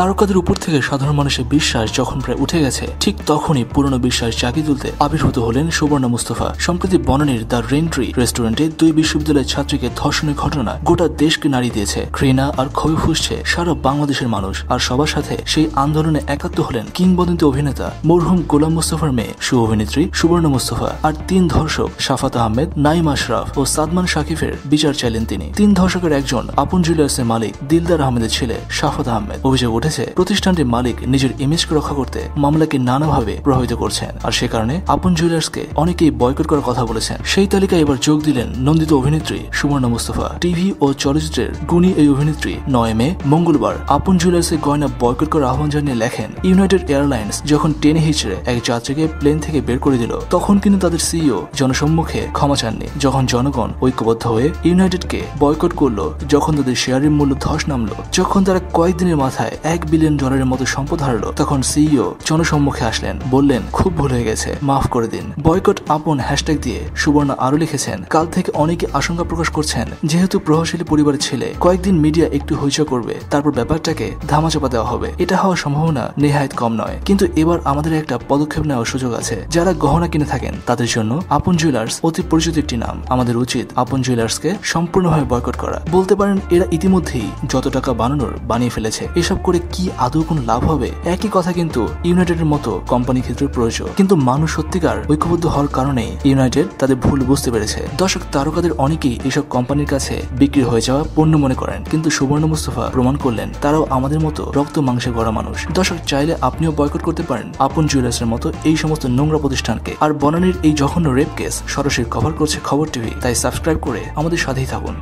তারকাদের উপর থেকে সাধারণ মানুষের বিশ্বাস যখন প্রায় উঠে গেছে, ঠিক তখনই পুরনো বিশ্বাস জাগিয়ে তুলতে আবির্ভূত হলেন সুবর্ণা মুস্তফা। সম্প্রতি বনানীর দ্য রেন্ট্রি রেস্টুরেন্টে দুই বিশ্ববিদ্যালয়ের ছাত্রীকে ধর্ষণের ঘটনা গোটা দেশকে নাড়িয়ে দিয়েছে। ঘৃণা আর ক্ষোভে ফুসছে সারা বাংলাদেশের মানুষ। আর সবার সাথে সেই আন্দোলনে একাত্ম হলেন কিংবদন্তি অভিনেতা মরহুম গোলাম মুস্তফার মেয়ে সু অভিনেত্রী সুবর্ণা মুস্তফা। আর তিন ধর্ষক, শাফাত আহমেদ, নাইম আশরাফ ও সাদমান শাকিফের বিচার চাইলেন তিনি। তিন ধর্ষকের একজন আপন জুলিয়াসের মালিক দিলদার আহমেদের ছেলে, শাফাত আহমেদ। অভিযোগ উঠেছে প্রতিষ্ঠানটির মালিক নিজের ইমেজকে রক্ষা করতে মামলাকে নানাভাবে প্রভাবিত করছেন। আর সে কারণে আপন জুয়েলার্সকে অনেকেই বয়কট করার কথা বলেছেন। সেই তালিকায় এবার যোগ দিলেন নন্দিত অভিনেত্রী সুবর্ণা মুস্তফা। টিভি ও চলচ্চিত্রের গুণী এই অভিনেত্রী নয় মে, মঙ্গলবার আপন জুয়েলার্সের গয়না বয়কট করার আহ্বান জানিয়ে লেখেন ইউনাইটেড এয়ারলাইন্স যখন টেনে হিচড়ে এক যাত্রীকে প্লেন থেকে বের করে দিল, তখন কিন্তু তাদের সিইও জনসম্মুখে ক্ষমা চাননি। যখন জনগণ ঐক্যবদ্ধ হয়ে ইউনাইটেডকে বয়কট করল, যখন তাদের শেয়ারের মূল্য ধস নামলো, যখন তারা কয়েকদিনের মাথায় এক বিলিয়ন ডলারের মতো সম্পদ হারলো। তখন সিইও জনসম্মুখে আসলেন, বললেন, খুব ভুল হয়ে গেছে, মাফ করে দিন। বয়কট আপন হ্যাশট্যাগ দিয়ে সুবর্ণা আরও লিখেছেন, কাল থেকে অনেকে আশঙ্কা প্রকাশ করছেন, যেহেতু প্রভাবশালী পরিবারের ছেলে, কয়েকদিন মিডিয়া একটু হইচই করবে, তারপর ব্যাপারটাকে ধামাচাপা দেওয়া হবে। এটা হওয়ার সম্ভাবনা নেহায়ত কম নয়। কিন্তু এবার আমাদের একটা পদক্ষেপ নেওয়ার সুযোগ আছে। যারা গহনা কিনে থাকেন, তাদের জন্য আপন জুয়েলার্স অতি পরিচিত একটি নাম। আমাদের উচিত আপন জুয়েলার্সকে সম্পূর্ণভাবে বয়কট করা। বলতে পারেন, এরা ইতিমধ্যেই যত টাকা বানানোর বানিয়ে ফেলেছে, এসব করে কি আদৌ কোনো লাভ হবে? একই কথা কিন্তু ইউনাইটেডের মতো কোম্পানি ক্ষেত্রে প্রয়োজন কিন্তু মানুষ সত্যিকার ঐক্যবদ্ধ হওয়ার কারণে ইউনাইটেড তাদের ভুল বুঝতে পেরেছে। দর্শক তারকাদের অনেকেই এসব কোম্পানির কাছে বিক্রি হয়ে যাওয়া পণ্য মনে করেন। কিন্তু সুবর্ণ মুস্তফা প্রমাণ করলেন, তারাও আমাদের মতো রক্ত মাংসে গড়া মানুষ। দর্শক, চাইলে আপনিও বয়কট করতে পারেন আপন জুয়েলার্সের মতো এই সমস্ত নোংরা প্রতিষ্ঠানকে। আর বনানীর এই জঘন্য রেপ কেস সরাসরি কভার করছে খবর টিভি, তাই সাবস্ক্রাইব করে আমাদের সাথেই থাকুন।